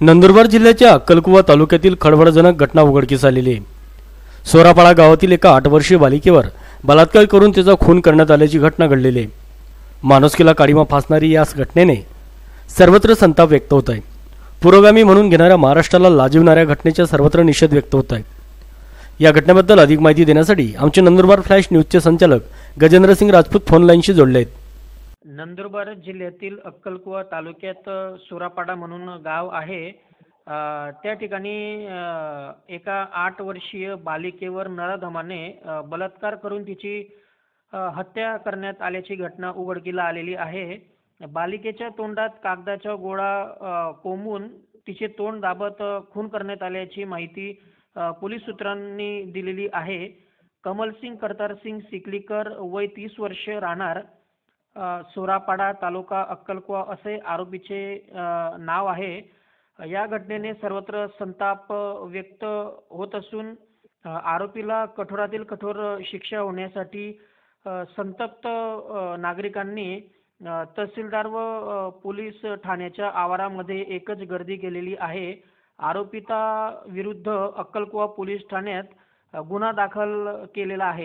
नंदुरबार जिल्ह्याच्या अक्कलकुवा तालुक्यातील खळबळजनक घटना उघडकीस आलेली आहे. सोरापाडा गावातील एका आठ वर्षीय बालिकेवर बलात्कार करून तिचा खून करण्यात आल्याची घटना घडलेली आहे. माणुसकीला काळीमा फासणारी याच घटनेने सर्वत्र संताप व्यक्त होत आहे. पुरोगामी म्हणून घेणाऱ्या महाराष्ट्राला लाजविणाऱ्या घटनेचा सर्वत्र निषेध व्यक्त होत आहे. या घटनेबद्दल अधिक माहिती देण्यासाठी आमचे नंदुरबार फ्लॅश न्यूजचे संचालक गजेंद्रसिंग राजपूत फोन लाईनशी जोडले आहेत नंदुरबार जिल्ह्यातील अक्कलकुवा तालुक्यात सुरापाडा म्हणून गाव आहे. त्या ठिकाणी एका आठ वर्षीय बालिकेवर नराधमाने बलात्कार करून तिची हत्या करण्यात आल्याची घटना उघडकीला आलेली आहे. बालिकेच्या तोंडात कागदाचा गोळा कोंबून तिचे तोंड दाबत खून करण्यात आल्याची माहिती पोलीस सूत्रांनी दिलेली आहे. कमलसिंग करतारसिंग सिकलीकर वय तीस वर्ष राहणार. सोरापाडा तालुका अक्कलकुवा असे आरोपीचे नाव आहे. या घटनेने सर्वत्र संताप व्यक्त होत असून आरोपीला कठोरातील कठोर शिक्षा होण्यासाठी संतप्त नागरिकांनी तहसीलदार व पोलीस ठाण्याच्या आवारामध्ये एकच गर्दी केलेली आहे. आरोपिता विरुद्ध अक्कलकुवा पोलीस ठाण्यात गुन्हा दाखल केलेला आहे.